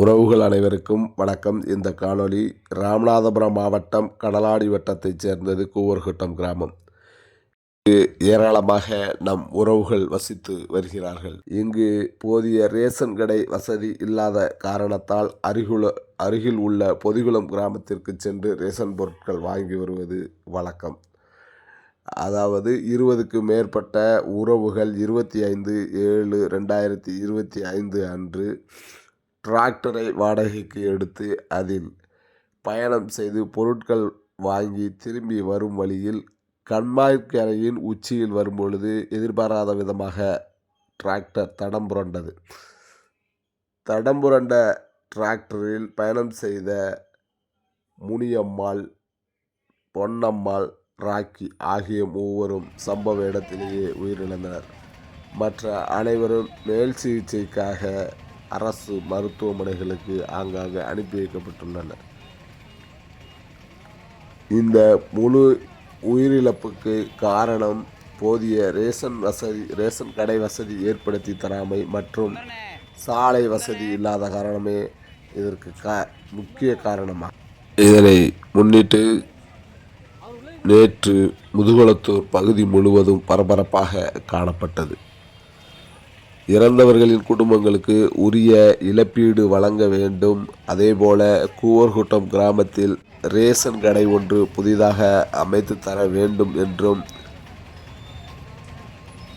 உறவுகள் அனைவருக்கும் வணக்கம். இந்த காணொளி ராமநாதபுரம் மாவட்டம் கடலாடி வட்டத்தைச் சேர்ந்தது கூவர்கட்டம் கிராமம். இங்கு ஏராளமாக நம் உறவுகள் வசித்து வருகிறார்கள். இங்கு போதிய ரேஷன் கடை வசதி இல்லாத காரணத்தால் அருகுல அருகில் உள்ள பொதிகுளம் கிராமத்திற்கு சென்று ரேஷன் பொருட்கள் வாங்கி வருவது வழக்கம். அதாவது இருபதுக்கு மேற்பட்ட உறவுகள் இருபத்தி ஐந்து ஏழு ரெண்டாயிரத்தி இருபத்தி ஐந்து அன்று டிராக்டரை வாடகைக்கு எடுத்து அதில் பயணம் செய்து பொருட்கள் வாங்கி திரும்பி வரும் வழியில் கண்மாய்க்கரையின் உச்சியில் வரும்பொழுது எதிர்பாராத விதமாக டிராக்டர் தடம் புரண்டது. தடம் புரண்ட டிராக்டரில் பயணம் செய்த முனியம்மாள் பொன்னம்மாள் ராக்கி ஆகிய மூவரும் சம்பவ இடத்திலேயே உயிரிழந்தனர். மற்ற அனைவரும் மேல் சிகிச்சைக்காக அரசு மருத்துவமனைகளுக்கு ஆங்காங்கே அனுப்பி வைக்கப்பட்டுள்ளனர் இந்த முழு உயிரிழப்புக்கு காரணம் போதிய ரேஷன் வசதி ரேஷன் கடை வசதி ஏற்படுத்தி தராமை மற்றும் சாலை வசதி இல்லாத காரணமே இதற்கு கா முக்கிய காரணமாக இதனை முன்னிட்டு நேற்று முதுகுளத்தூர் பகுதி முழுவதும் பரபரப்பாக காணப்பட்டது. இறந்தவர்களின் குடும்பங்களுக்கு உரிய இழப்பீடு வழங்க வேண்டும். அதேபோல கூவர்குட்டம் கிராமத்தில் ரேஷன் கடை ஒன்று புதிதாக அமைத்து தர வேண்டும் என்றும்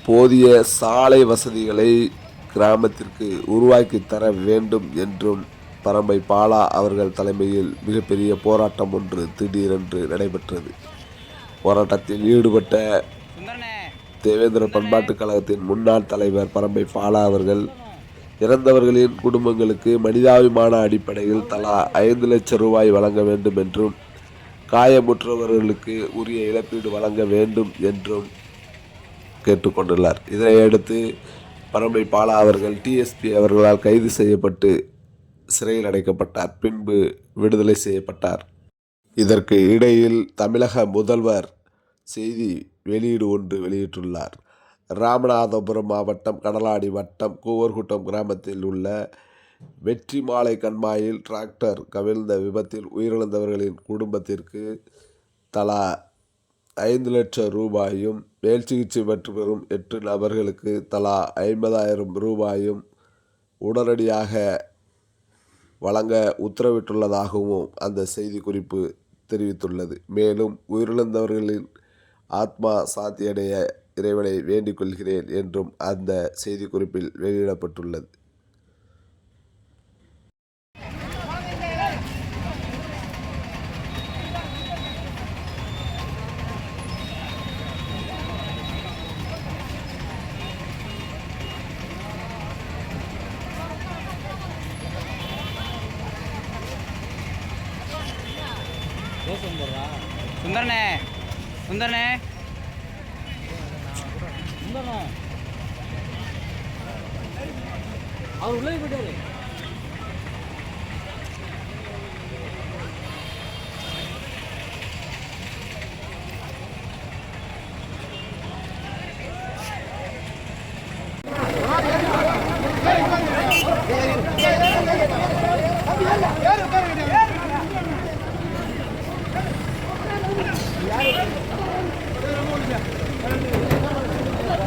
போதிய சாலை வசதிகளை கிராமத்திற்கு உருவாக்கி தர வேண்டும் என்றும் பரம்பை பாலா அவர்கள் தலைமையில் மிகப்பெரிய போராட்டம் ஒன்று திடீரென்று நடைபெற்றது. போராட்டத்தில் ஈடுபட்ட தேவேந்திர பண்பாட்டுக் கழகத்தின் முன்னாள் தலைவர் பரம்பை பாலா அவர்கள் இறந்தவர்களின் குடும்பங்களுக்கு மனிதாபிமான அடிப்படையில் தலா ஐந்து லட்சம் ரூபாய் வழங்க வேண்டும் என்றும் காயமுற்றவர்களுக்கு உரிய இழப்பீடு வழங்க வேண்டும் என்றும் கேட்டுக்கொண்டுள்ளார் இதனையடுத்து பரம்பை பாலா அவர்கள் டிஎஸ்பி அவர்களால் கைது செய்யப்பட்டு சிறையில் அடைக்கப்பட்டார். பின்பு விடுதலை செய்யப்பட்டார். இதற்கு இடையில் தமிழக முதல்வர் செய்தி வெளியீடு ஒன்று வெளியிட்டுள்ளார். ராமநாதபுரம் மாவட்டம் கடலாடி வட்டம் கூவர்குட்டம் கிராமத்தில் உள்ள வெற்றி மாலை கண்மாயில் டிராக்டர் கவிழ்ந்த விபத்தில் உயிரிழந்தவர்களின் குடும்பத்திற்கு தலா ஐந்து லட்சம் ரூபாயும் மேல் சிகிச்சை பெற்று வரும் எட்டு நபர்களுக்கு தலா ஐம்பதாயிரம் ரூபாயும் உடனடியாக வழங்க உத்தரவிட்டுள்ளதாகவும் அந்த செய்திக்குறிப்பு தெரிவித்துள்ளது. மேலும் உயிரிழந்தவர்களின் ஆத்மா சாந்தியடைய இறைவனை வேண்டிக் கொள்கிறேன் என்றும் அந்த செய்திக்குறிப்பில் வெளியிடப்பட்டுள்ளது. சுந்தரனே. சுந்தரனே. அவர் உள்ளே போயிட்டாரு.